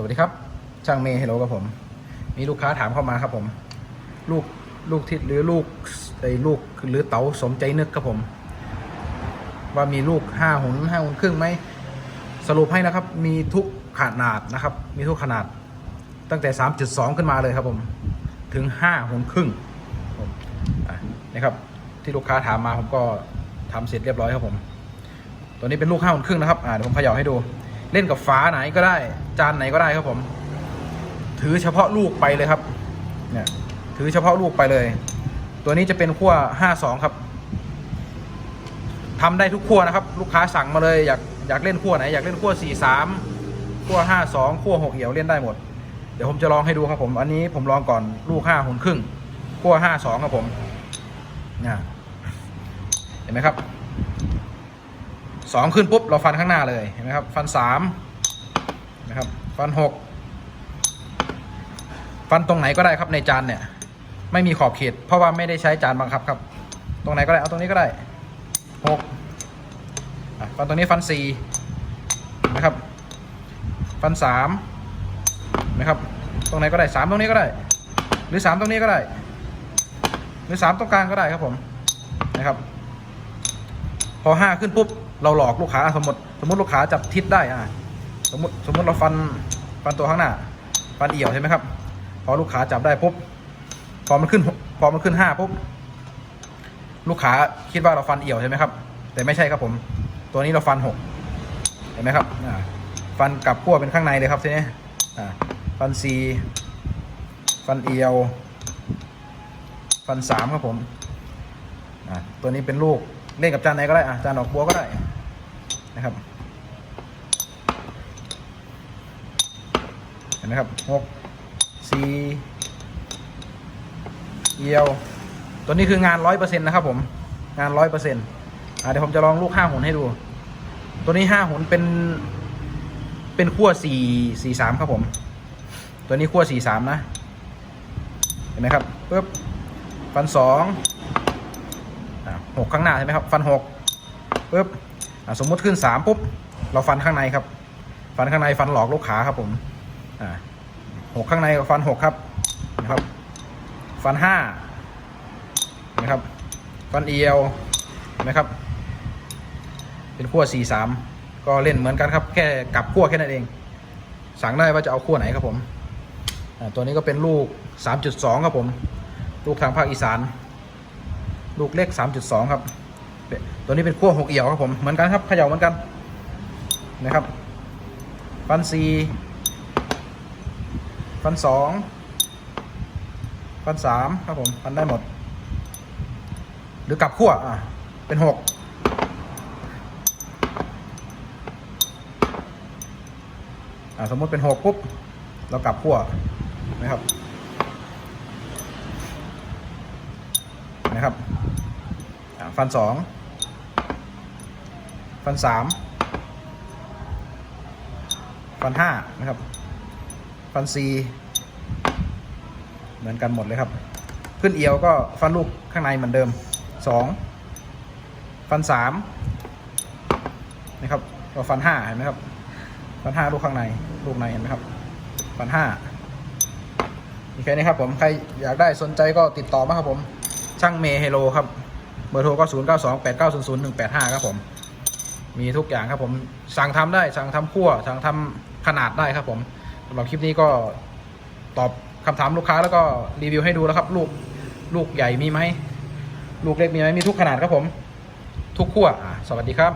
สวัสดีครับ ช่างเมย์เฮลโลกับผม มีลูกค้าถามเข้ามาครับผม ลูกลูกทิศหรือลูกไอ้ลูกหรือเต๋าสมใจนึกครับผม ว่ามีลูกห้าหุนห้าหุนครึ่งไหมสรุปให้นะครับ มีทุกขนาดนะครับ มีทุกขนาด ตั้งแต่3.2ขึ้นมาเลยครับผม ถึง5หุนครึ่งนะครับ ที่ลูกค้าถามมาผมก็ทำเสร็จเรียบร้อยครับผม ตัวนี้เป็นลูกห้าหุนครึ่งนะครับอ่าเดี๋ยวผมเขย่าให้ดู เล่นกับฝาไหนก็ได้ จานไหนก็ได้ครับผม ถือเฉพาะลูกไปเลยครับ เนี่ย ถือเฉพาะลูกไปเลย ตัวนี้จะเป็นขั้ว52 ครับทำได้ทุกขั้วนะครับ ลูกค้าสั่งมาเลยอยากอยากเล่นขั้วไหนอยากเล่นขั้ว43ขั้ว52ขั้ว6เหี่ยวเล่นได้หมด เดี๋ยวผมจะลองให้ดูครับผม อันนี้ผมลองก่อนลูก5หุนครึ่งขั้ว52ครับผมเนี่ยเห็นไหมครับ สองขึ้นปุ๊บเราฟันข้างหน้าเลยเห็นไหมครับ ฟันสามนะครับ ฟันหกฟันตรงไหนก็ได้ครับในจานเนี่ย ไม่มีขอบเขต เพราะว่าไม่ได้ใช้จานบังคับครับ ตรงไหนก็ได้เอาตรงนี้ก็ได้หกฟันตรงนี้ฟันสี่นะครับ ฟันสามนะครับ ตรงไหนก็ได้สามตรงนี้ก็ได้ หรือสามตรงนี้ก็ได้ หรือสามตรงกลางก็ได้ครับผมนะครับ พอห้าขึ้นปุ๊บ เราหลอกลูกค้าสมมติสมมติลูกค้าจับทิศได้อะสมมติสมมติเราฟันฟันตัวข้างหน้า ฟันเอี่ยวใช่ไหมครับ พอลูกค้าจับได้ปุ๊บพอมันขึ้นพอมันขึ้นห้าปุ๊บลูกค้าคิดว่าเราฟันเอี่ยวใช่ไหมครับ แต่ไม่ใช่ครับผม ตัวนี้เราฟันหกเห็นไหมครับอ่าฟันกลับขั้วเป็นข้างในเลยครับทีนี้อ่าฟันสี่ฟันเอี่ยว ฟันสามครับผมอ่าตัวนี้เป็นลูกเล่นกับจานไหนก็ได้อะจานดอกบัวก็ได้ นะครับเห็นไหมครับหกสี่เอียว ตัวนี้คืองานร้อยเปอร์เซ็นต์นะครับ ผม งานร้อยเปอร์เซ็นต์เดี๋ยวผมจะลองลูกห้าหุ่นให้ดู ตัวนี้ห้าหุ่นเป็น เป็นขั้วสี่สี่สามครับผม ตัวนี้ขั้วสี่สามนะ เห็นไหมครับปึ๊บฟันสองหกข้างหน้าใช่ไหมครับ ฟันหกปุ๊บ สมมติขึ้นสามปุ๊บเราฟันข้างในครับ ฟันข้างในฟันหลอกลูกขาครับผมหกข้างในฟันหกครับนะครับ ฟันห้านะครับ ฟันเอียวนไหมครับ เป็นขั้วสี่สามก็เล่นเหมือนกันครับ แค่กลับขั้วแค่นั้นเอง สั่งได้ว่าจะเอาขั้วไหนครับผมตัวนี้ก็เป็นลูกสามจุดสองครับผม ลูกทางภาคอีสาน ลูกเล็ก 3.2 ครับ ตัวนี้เป็นขั้วหกเอี่ยวครับผมเหมือนกันครับเขย่าเหมือนกันนะครับ ฟันสี่ฟันสองฟันสามครับผมฟันได้หมด หรือกลับขั้วอะเป็นหกอ่าสมมติเป็นหกปุ๊บ เรากลับขั้วนะครับนะครับ ฟันสอง ฟันสามฟันห้านะครับ ฟันสี่เหมือนกันหมดเลยครับ ขึ้นเอียวก็ฟันลูกข้างในเหมือนเดิมสองฟันสามนะครับก็ฟันห้าเห็นไหมครับ ฟันห้าลูกข้างในลูกในเห็นไหมครับ ฟันห้ามีแค่นี้ครับผมใครอยากได้สนใจก็ติดต่อมาครับผม ช่างเมย์เฮโลครับ เบอร์โทรก็ 0 9 2 8 9 0 0 1 8 5 ครับผม มีทุกอย่างครับผมสั่งทำได้สั่งทำคั่วสั่งทำขนาดได้ครับผมสำหรับคลิปนี้ก็ตอบคำถามลูกค้าแล้วก็รีวิวให้ดูแล้วครับ ลูกลูกใหญ่มีไหมลูกเล็กมีไหมมีทุกขนาดครับผม ทุกขั้วสวัสดีครับ